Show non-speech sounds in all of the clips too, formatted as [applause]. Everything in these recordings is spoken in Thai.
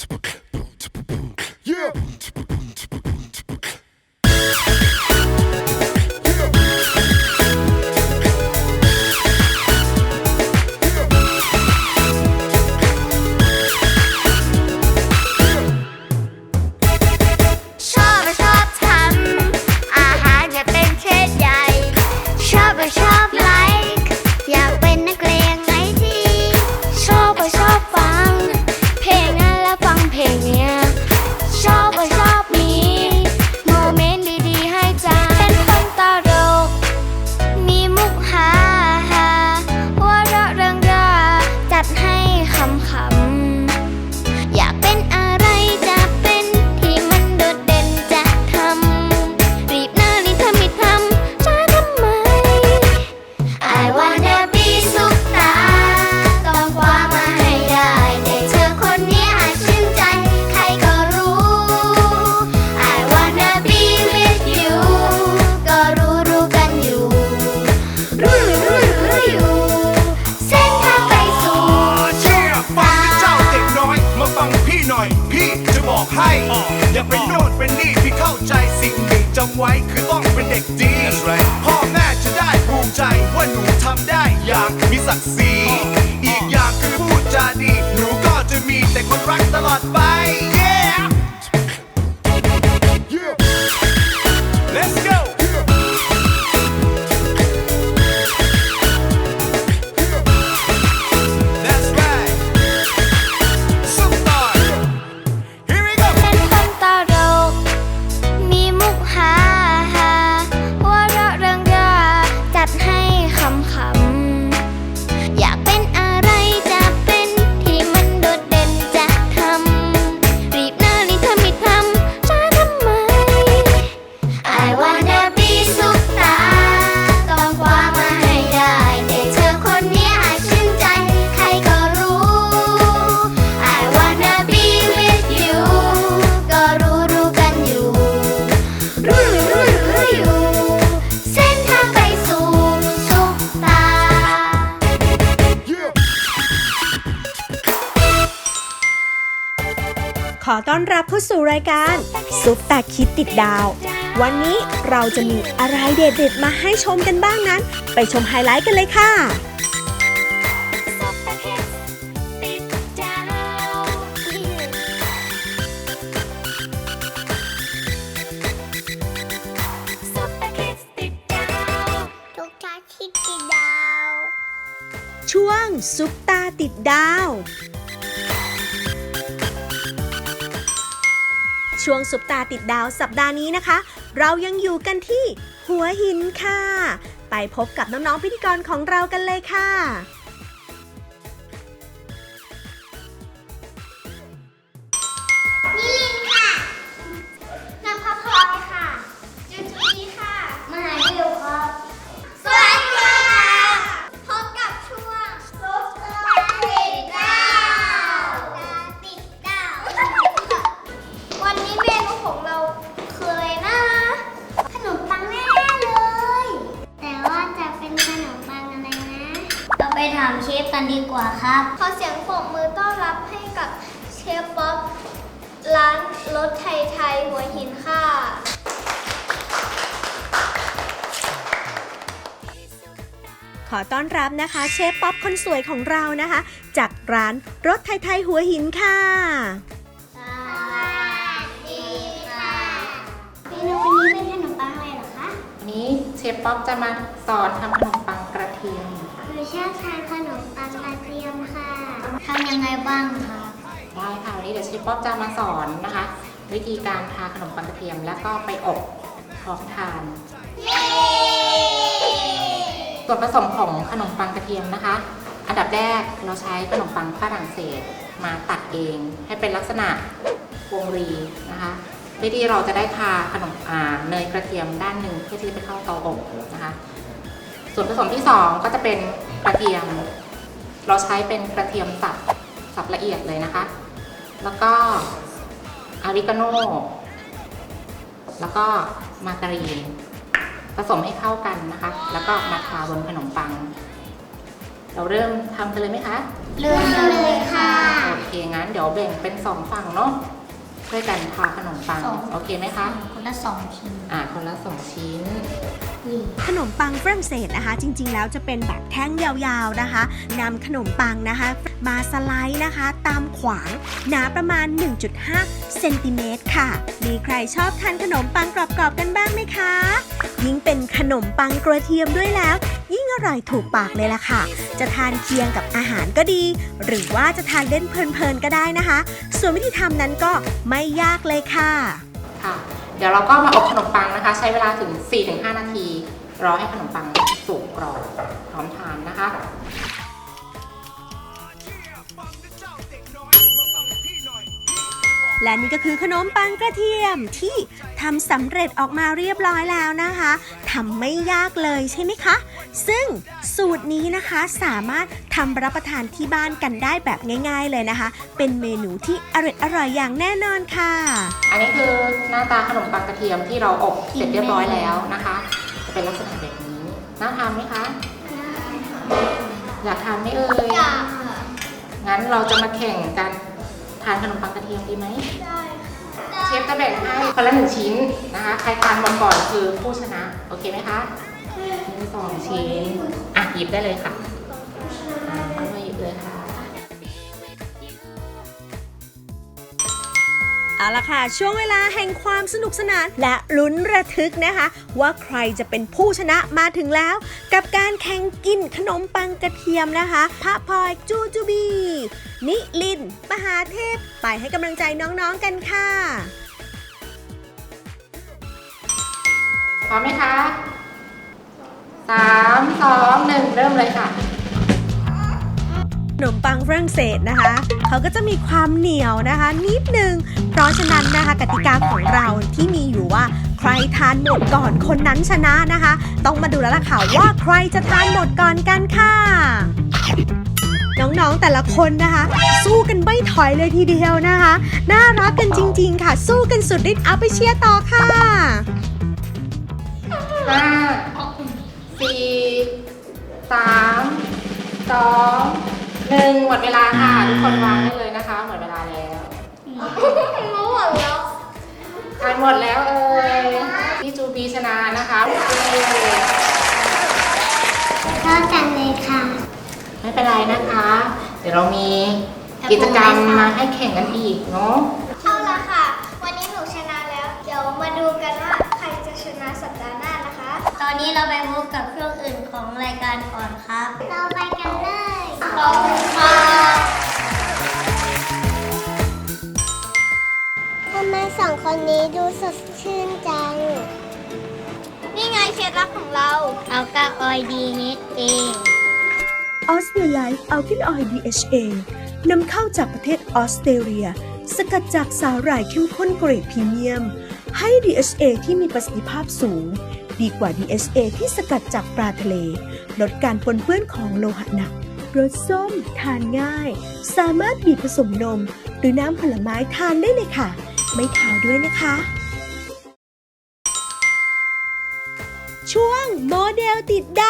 Facebook. มิใจว่าหนูทำได้อย่างมีศักดิ์ศรีอีกอย่างคือพูดจาดี หนูก็จะมีแต่คนรักตลอดไป รับเข้าสู่รายการซุปตาคิดติดดาว วันนี้เราจะมีอะไรเด็ดๆมาให้ชมกันบ้างนั้น ไปชมไฮไลท์กันเลยค่ะทุกท่าคิดติดดาวช่วงซุปตาติดดาว ช่วงสุปตาติดดาวสัปดาห์นี้นะคะ เรายังอยู่กันที่หัวหินค่ะ ไปพบกับน้องๆพิธีกรของเรากันเลยค่ะ ถไทยไทยหัวหินค่ะ ขอต้อนรับนะคะเชฟป๊อปคนสวยของเรานะคะ จากร้านรถไทยๆหัวหินค่ะ สวัสดีค่ะเมนูวันนี้เป็นขนมปังอะไรเหรอคะวันนี้เชฟป๊อปจะมาสอนทำขนมปังกระเทียมหนูชอบทานขนมปังกระเทียมค่ะทำยังไงบ้างคะ ได้ค่ะวันนี้เดี๋ยวเชฟป๊อปจะมาสอนนะคะ วิธีการทาขนมปังกระเทียมแล้วก็ไปอบพร้อมทานเย้ส่วนผสมของขนมปังกระเทียมนะคะ อันดับแรกเราใช้ขนมปังฝรั่งเศสมาตัดเอง ให้เป็นลักษณะวงรีนะคะเพื่อที่เราจะได้ทาขนมอ่าเนยกระเทียมด้านหนึ่งเพื่อที่จะไปเข้าเตาอบนะคะ ส่วนผสมที่สองก็จะเป็นกระเทียม เราใช้เป็นกระเทียมสับสับละเอียดเลยนะคะ แล้วก็ อาริกาโน่ แล้วก็มาการีน ผสมให้เข้ากันนะคะ แล้วก็มาทาบนขนมปัง เราเริ่มทำกันเลยไหมคะคเริ่มเลยค่ะ โอเคงั้นเดี๋ยวแบ่งเป็นสองฝั่งเนาะช่วยกันทาขนมปัง สอง โอเคไหมคะ คนละสองชิ้น อ่าคนละสองชิ้นนี่ ขนมปังฝรั่งเศสนะคะ จริง ๆ แล้วจะเป็นแบบแท่งยาวๆนะคะนำขนมปังนะคะ มาสไลด์นะคะ ตามขวางหนาประมาณ 1.5เซนติเมตรค่ะ มีใครชอบทานขนมปังกรอบๆกันบ้างไหมคะ ยิ่งเป็นขนมปังกระเทียมด้วยแล้ว ยิ่งอร่อยถูกปากเลยล่ะค่ะ จะทานเคียงกับอาหารก็ดี หรือว่าจะทานเล่นเพลินๆก็ได้นะคะ ส่วนวิธีทำนั้นก็ไม่ยากเลยค่ะค่ะ เดี๋ยวเราก็มาอบขนมปังนะคะ ใช้เวลาถึง 4-5 นาที รอให้ขนมปังสุกกรอบพร้อมทานนะคะและนี่ก็คือขนมปังกระเทียมที่ทำสำเร็จออกมาเรียบร้อยแล้วนะคะทำไม่ยากเลยใช่ไหมคะ ซึ่งสูตรนี้นะคะสามารถทำรับประทานที่บ้านกันได้แบบง่าย ๆ เลยนะคะ เป็นเมนูที่อร่อยอร่อยอย่างแน่นอนค่ะ อันนี้คือหน้าตาขนมปังกระเทียมที่เราอบเสร็จเรียบร้อยแล้วนะคะ จะเป็นลักษณะแบบนี้น่าทานไหมคะอยากทานไหมเอ่ยอยากงั้นเราจะมาแข่งกันทานขนมปังกระเทียมดีไหมเชฟจะแบ่งให้คนละหนึ่งชิ้นนะคะ ใครทานหมดก่อนคือผู้ชนะ โอเคไหมคะมี สองชิ้น อะหยิบได้เลยค่ะอ่าเอามาหยิบเลยค่ะ เอาละค่ะ ช่วงเวลาแห่งความสนุกสนานและลุ้นระทึกนะคะ ว่าใครจะเป็นผู้ชนะมาถึงแล้ว กับการแข่งกินขนมปังกระเทียมนะคะพระพลอยจูจูบี นิลินมหาเทพ ไปให้กำลังใจน้องๆกันค่ะพร้อมไหมคะสาม สองหนึ่งเริ่มเลยค่ะขนมปังฝรั่งเศสนะคะ เขาก็จะมีความเหนียวนะคะ นิดนึง เพราะฉะนั้นนะคะกติกาของเราที่มีอยู่ว่า ใครทานหมดก่อนคนนั้นชนะนะคะ ต้องมาดูแล้วล่ะค่ะว่าใครจะทานหมดก่อนกันค่ะน้องๆแต่ละคนนะคะ สู้กันไม่ถอยเลยทีเดียวนะคะ น่ารักกันจริง ๆ ค่ะ สู้กันสุดฤทธิ์เอาไปเชียร์ต่อค่ะ สามสองหนึ่งหมดเวลาค่ะ ทุกคนวางได้เลยนะคะ หมดเวลาแล้วรู้หมดแล้วทานหมดแล้วเอ่ยพี่จูบีชนะนะคะเย้ก็กันเลยค่ะ ไม่เป็นไรนะคะ เดี๋ยวเรามีกิจกรรมมาให้แข่งกันอีกเนาะเอาละค่ะ อนนี้เราไปพบกับช่วงอื่นของรายการก่อนครับ เราไปกันเลยขอบคุณค่ะทำไมสองคนนี้ดูสดชื่นจัง นี่ไงเคล็ดลับของเรา เอากาออยดีเฮดเองออสเตรไลฟ์อัลกินออย DHA นำเข้าจากประเทศออสเตรเลีย สกัดจากสาหร่ายเข้มข้นเกรดพรีเมียม ให้ DHA ที่มีประสิทธิภาพสูง ดีกว่า DHA ที่สกัดจากปลาทะเล ลดการปนเปื้อนของโลหะหนักรสส้ม ทานง่าย สามารถบีบผสมนม หรือน้ำผลไม้ทานได้เลยค่ะ ไม่ขาวด้วยนะคะ ช่วงโมเดลติดดา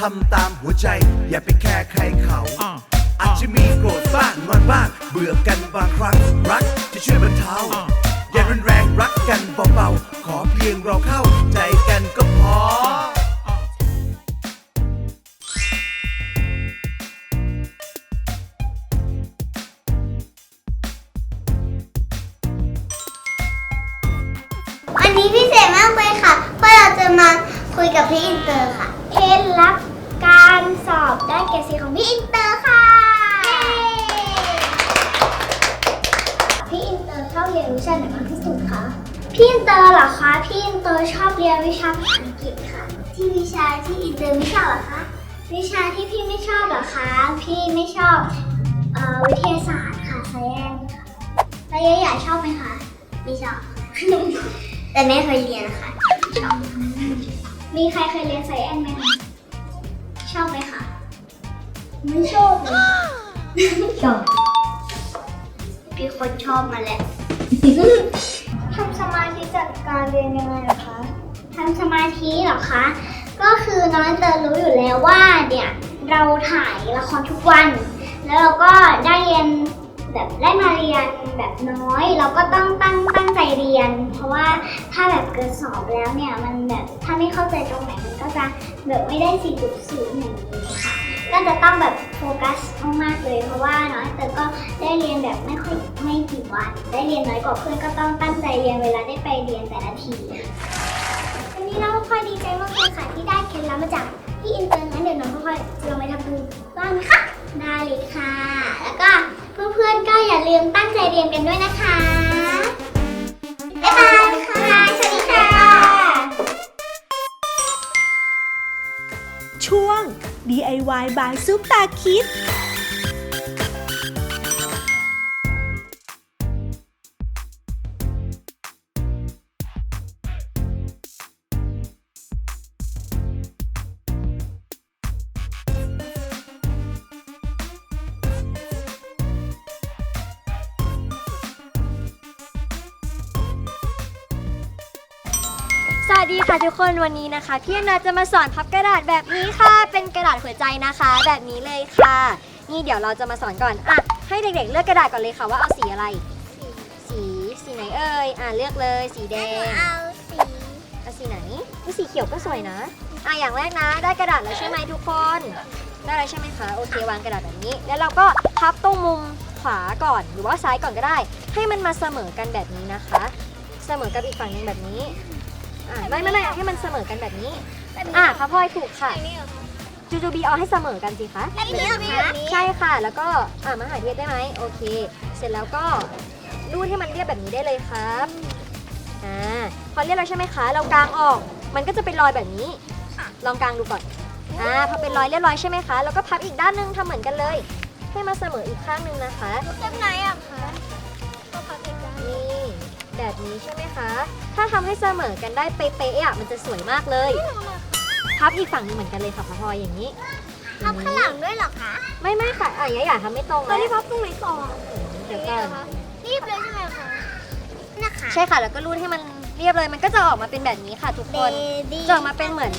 ทำไมทำตามหัวใจ อย่าไปแค่ใครเขา อาจจะมีโกรธบ้างงอนบ้าง เบื่อกันบางครั้ง รักจะช่วยบรรเทาอย่ารุนแรงรักกันเบาๆ ขอเพียงเราเข้า พี่อินเตอร์เหรอคะพี่อินเตอร์ชอบเรียนวิชาภาษาอังกฤษค่ะ ที่วิชาที่อินเตอร์ไม่ชอบเหรอคะวิชาที่พี่ไม่ชอบเหรอคะ พี่ไม่ชอบเอ่อวิทยาศาสตร์ค่ะไซแอนค่ะแล้วยายใหญ่ชอบไหมคะไม่ชอบ แต่แม่เคยเรียนนะคะชอบมีใครเคยเรียนไซแอนไหมคะชอบไหมคะไม่ชอบเลยชอบพี่คนชอบมาแล้ว ทำสมาธิจากการเรียนยังไงเหรอคะทำสมาธิเหรอคะ ก็คือน้องเตอรู้อยู่แล้วว่าเนี่ยเราถ่ายละครทุกวัน แล้วเราก็ได้เรียนแบบได้มาเรียนแบบน้อย เราก็ต้องตั้งตั้งใจเรียน เพราะว่าถ้าแบบเกิดสอบแล้วเนี่ยมันแบบถ้าไม่เข้าใจตรงไหนมันก็จะแบบไม่ได้ 4.0อย่างนี้ค่ะ ก็จะต้องแบบโฟกัสมากๆเลย เพราะว่าน้องเตอก็ได้เรียนแบบไม่ค่อยไม่กี่วันได้เรียนน้อยกว่าเพื่อนก็ต้องตั้งใจเรียนเวลาได้ไปเรียนแต่ละทีวันนี้น้องพลอยดีใจมากเลยค่ะที่ได้เคล็ดลับมาจากพี่อินเตอร์งั้นเดี๋ยวน้องพลอยลองไปทำดูบ้างไหมคะได้เลยค่ะ แล้วก็เพื่อนๆก็อย่าลืมตั้งใจเรียนกันด้วยนะคะบ๊ายบายค่ะสวัสดีค่ะ ช่วง DIY by ซุปตาคิด วัสดีค่ะทุกคนวันนี้นะคะพี่อนาจะมาสอนพับกระดาษแบบนี้ค่ะ เป็นกระดาษหัวใจนะคะ แบบนี้เลยค่ะ นี่เดี๋ยวเราจะมาสอนก่อนอะให้เด็กๆ เลือกกระดาษก่อนเลยค่ะว่าเอาสีอะไร สีสีไหนเอ่ยอะเลือกเลยสีแดงเอาสีเอาสีไหนนี่สีเขียวก็สวยนะอะอย่างแรกนะ ได้กระดาษแล้วใช่ไหมทุกคน ได้แล้วใช่ไหมคะโอเควางกระดาษแบบนี้ แล้วเราก็พับตรงมุมขวาก่อนหรือว่าซ้ายก่อนก็ได้ ให้มันมาเสมอกันแบบนี้นะคะ เสมอกับอีกฝั่งหนึงแบบนี้ อ่าไม่ไม่ไม่ให้มันเสมอกันแบบนี้ อะพระพลอยถูกค่ะจูจูบีเอาให้เสมอกันสิคะแบบนี้เหรอคะใช่ค่ะ แล้วก็อะมหาเทพได้ไหมโอเค เสร็จแล้วก็รูดให้มันเรียบแบบนี้ได้เลยครับอ่าพอเรียบแล้วใช่ไหมคะ เรากางออก มันก็จะเป็นรอยแบบนี้ลองกางดูก่อนอ่าพอเป็นรอยเรียบร้อยใช่ไหมคะแล้วก็พับอีกด้านหนึงทำเหมือนกันเลย ให้มาเสมออีกข้างหนึงนะคะแบบไหนอะคะก็พับอีกด้านนี่แบบนี้ใช่ไหมคะ ถ้าทำให้เสมอกันได้เป๊ะๆอะมันจะสวยมากเลยพับอีกฝั่งหนึงเหมือนกันเลยค่ะพอพลอยอย่างนี้พับข้างหลังด้วยเหรอคะ ไม่ไม่ค่ะอะอย่าอย่าทำไม่ตรงตอนนะที่พับตรงไหนก่อนเดี๋ยวก่อนรีบเลยใช่ไหมคะนะคะใช่ค่ะแล้วก็รูดให้มันเรียบเลยมันก็จะออกมาเป็นแบบนี้ค่ะทุกคนจะออกมาเป็นเหมือน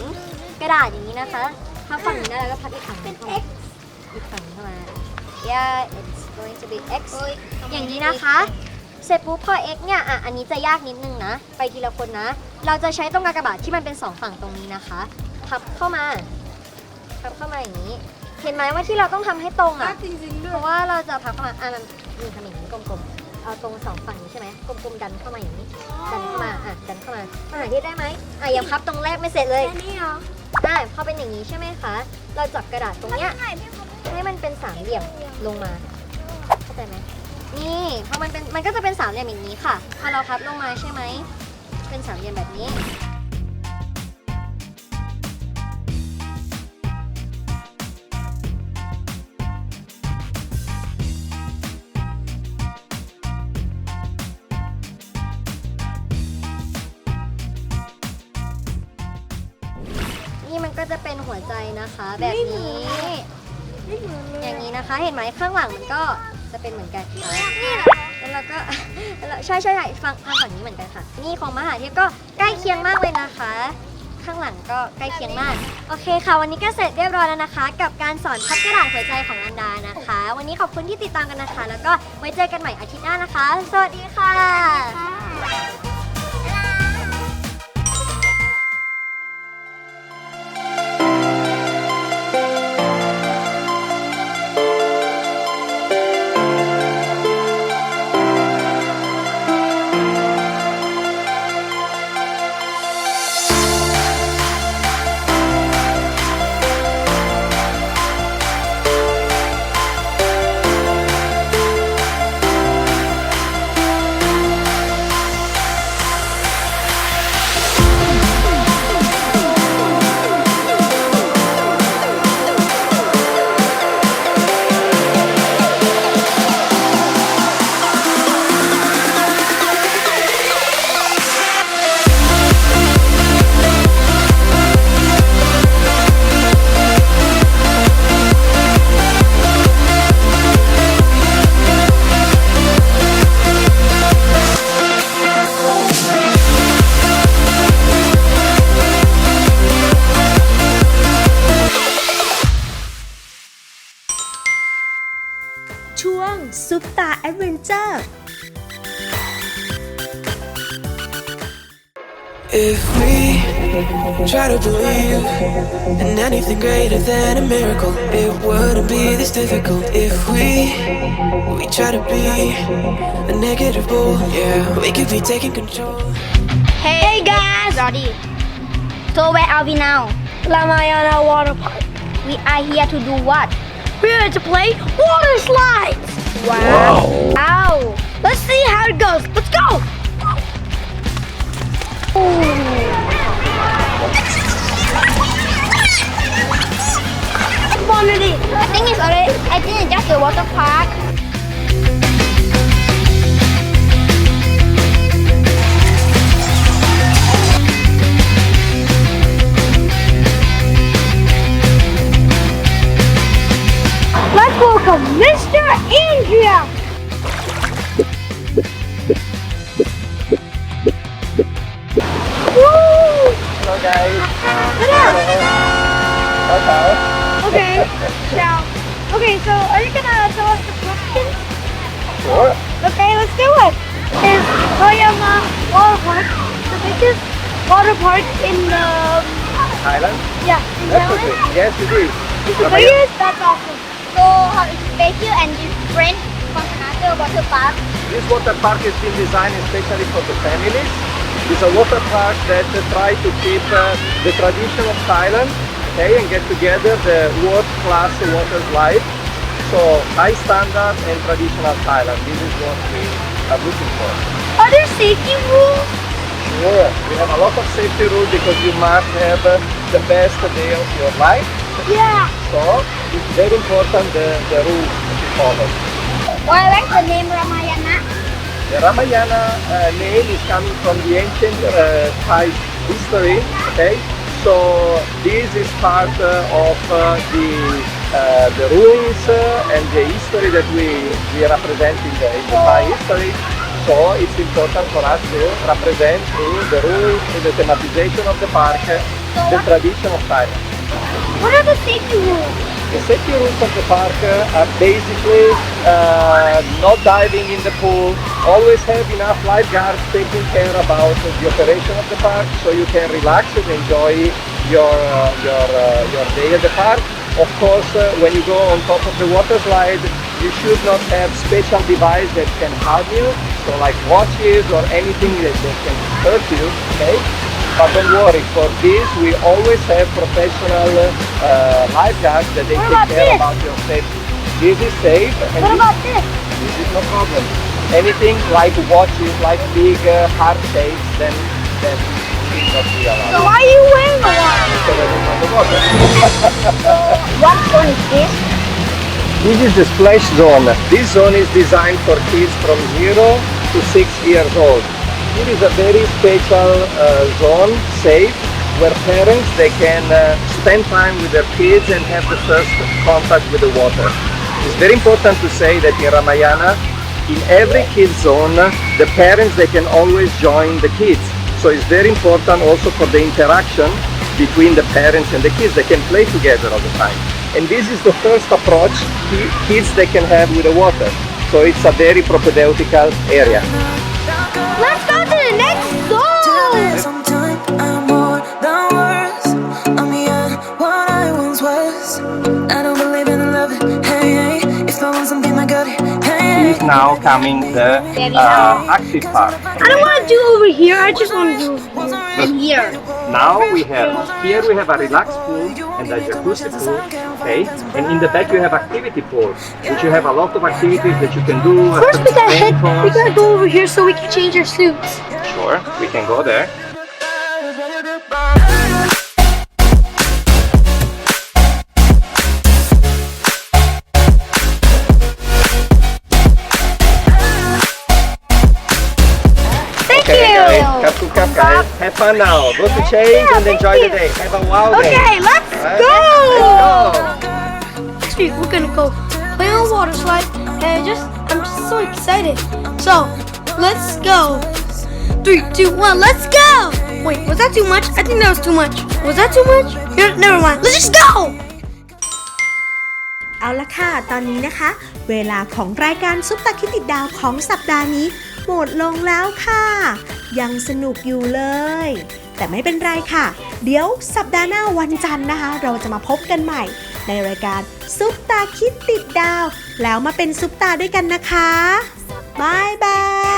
กระดาษอย่างนี้นะคะพับฝั่งนี้ได้แล้วก็พับอีกฝั่งหนึงเข้ามาอีกฝั่งหนึ่งเข้ามา yeah it's going to be x อย่างนี้นะคะ เสร็จปุ๊บพอ x เนี่ยอะอันนี้จะยากนิดนึงนะ ไปทีละคนนะ เราจะใช้ตรงกากบาทที่มันเป็นสองฝั่งตรงนี้นะคะพับเข้ามาพับเข้ามาอย่างนี้ เห็นไหมว่าที่เราต้องทำให้ตรงอะเพราะว่าเราจะพับเข้ามาอะมันนี่ทำอย่างนี้กลมๆเอาตรงสองฝั่งนี้ใช่ไหมกลมๆดันเข้ามาอย่างนี้ดันเข้ามาอะดันเข้ามามาหาที่ได้ไหมอะยังพับตรงแรกไม่เสร็จเลยอันนี้เหรอได้พอเป็นอย่างนี้ใช่ไหมคะ เราจับกระดาษตรงเนี้ยให้มันเป็นสามเหลี่ยมลงมาเข้าใจไหม นี่พอมันเป็นมันก็จะเป็นสามเหลี่ยมอย่างนี้ค่ะ พอเราพับลงมาใช่ไหม เป็นสามเหลี่ยมแบบนี้ นี่มันก็จะเป็นหัวใจนะคะ แบบนี้ อย่างนี้นะคะ เห็นไหมข้างหลังมันก็ จะเป็นเหมือนกันค่ะแล้วเราก็ แล้วใช่ใช่ใช่ฟังทางฝั่งนี้เหมือนกันค่ะ นี่ของมหาเทพก็ใกล้เคียงมากเลยนะคะ ข้างหลังก็ใกล้เคียงมาก โอเคค่ะ วันนี้ก็เสร็จเรียบร้อยแล้วนะคะ กับการสอนพับกระดาษหัวใจของอันดานะคะ วันนี้ขอบคุณที่ติดตามกันนะคะ แล้วก็ไว้เจอกันใหม่อาทิตย์หน้านะคะ สวัสดีค่ะ try to believe in anything greater than a miracle, it wouldn't be this difficult. If we we try to be a negative bull, yeah, we could be taking control. Hey guys Ready So where are we now? Ramayana Water Park. We are here to do what? We're here to play water slides. Wow Wow I think it's already. I think it's just a water park. Let's welcome Mr. Andrea. Koyama Water Park the biggest water park in the Thailand? yeah in Definitely. Thailand? Yes, it is. The biggest? That's awesome. So how is special and different from another water park? This water park has been designed especially for the families. It's a water park that uh, try to keep uh, the tradition of Thailand, okay, and get together the world-class water slide. So high standard and traditional Thailand. This is what we are looking for. Are there safety rules? Sure. We have a lot of safety rules because you must have uh, the best day of your life. Yeah. So it's very important the, the rules to be followed. Why like the name Ramayana? The Ramayana uh, name is coming from the ancient uh, Thai history. Okay, so this is part uh, of uh, the uh, the ruins uh, and the history that we we represent in the, in the Thai history. So it's important for us to represent through the ruins, through the thematization of the park, uh, the tradition of Thailand. What are the safety rules? The safety rules of the park are basically uh, not diving in the pool, always have enough lifeguards taking care about the operation of the park so you can relax and enjoy your, uh, your, uh, your day at the park. Of course, uh, when you go on top of the water slide, you should not have special device that can harm you, so like watches or anything that, that can hurt you, okay? But don't worry, for this we always have professional uh, lifeguards that they What take care this? about your safety. This is safe and What this, about this? this is no problem. Anything like watches, like big uh, hard shapes, then then it will not be allowed. So why are you wearing the one? So that it's not the water. [laughs] What zone is this? This is the splash zone. This zone is designed for kids from 0 to 6 years old. It is a very special uh, zone, safe, where parents they can uh, spend time with their kids and have the first contact with the water. It's very important to say that in Ramayana, in every kids zone, the parents they can always join the kids. So it's very important also for the interaction between the parents and the kids. They can play together all the time. And this is the first approach ki- kids they can have with the water. So it's a very propedeutical area. Let's go to the next zone. Sometime I'm more than words. I'm beyond what I once was. I don't believe in love. Hey, hey. If I want something, I got it. Hey, hey. Is now coming the uh, active part. I don't want to do over here. I just want to do in here. Now we have here we have a relaxed pool and a jacuzzi pool, okay? And in the back you have activity pool, which you have a lot of activities that you can do. First, we gotta head. We gotta go over here so we can change our suits. Sure, we can go there. Have fun now. Go to change and enjoy the day. Have a wow day. Okay, let's Right? go. Let's go. Next week we're gonna go play on a water slide, and I just I'm just so excited. So let's go. Three, two, one, let's go. Wait, was that too much? I think that was too much. Was that too much? Here, never mind. Let's just go. เอาละค่ะ ตอนนี้นะคะ เวลาของรายการซุปตาคิดติดดาวของสัปดาห์นี้ หมดลงแล้วค่ะ ยังสนุกอยู่เลย แต่ไม่เป็นไรค่ะ เดี๋ยวสัปดาห์หน้าวันจันทร์นะคะ เราจะมาพบกันใหม่ ในรายการซุปตาคิดติดดาว แล้วมาเป็นซุปตาด้วยกันนะคะบายบาย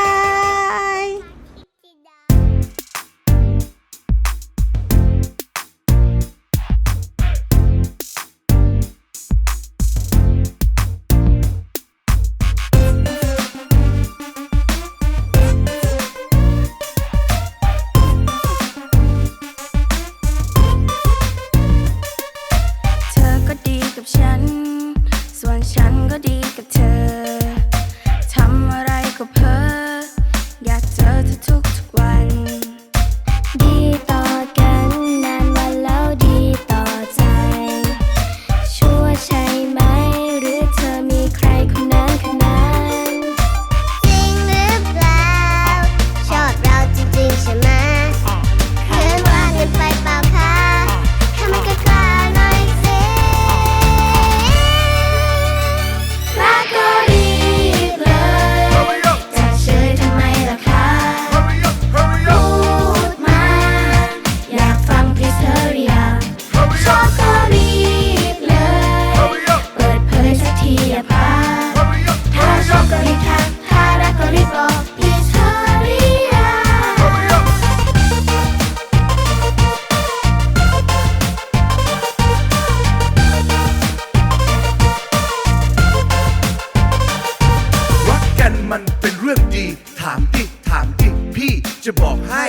ีถามดิถามดิพี่จะบอกให้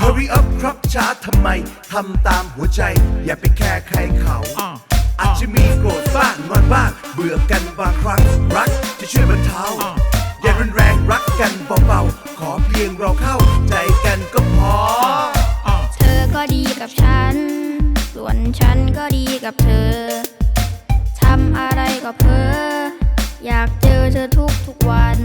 Hurry up ครับช้าทำไมทำตามหัวใจ อย่าไปแคร์ใครเขา อาจจะมีโกรธบ้างงอนบ้าง เบื่อกันบางครั้งรักจะช่วยบรรเทาอย่ารุนแรงรักกันเบาๆขอเพียงเราเข้าใจกันก็พอ เธอก็ดีกับฉัน ส่วนฉันก็ดีกับเธอทำอะไรก็เพ้ออยากเจอเธอทุกทุกวัน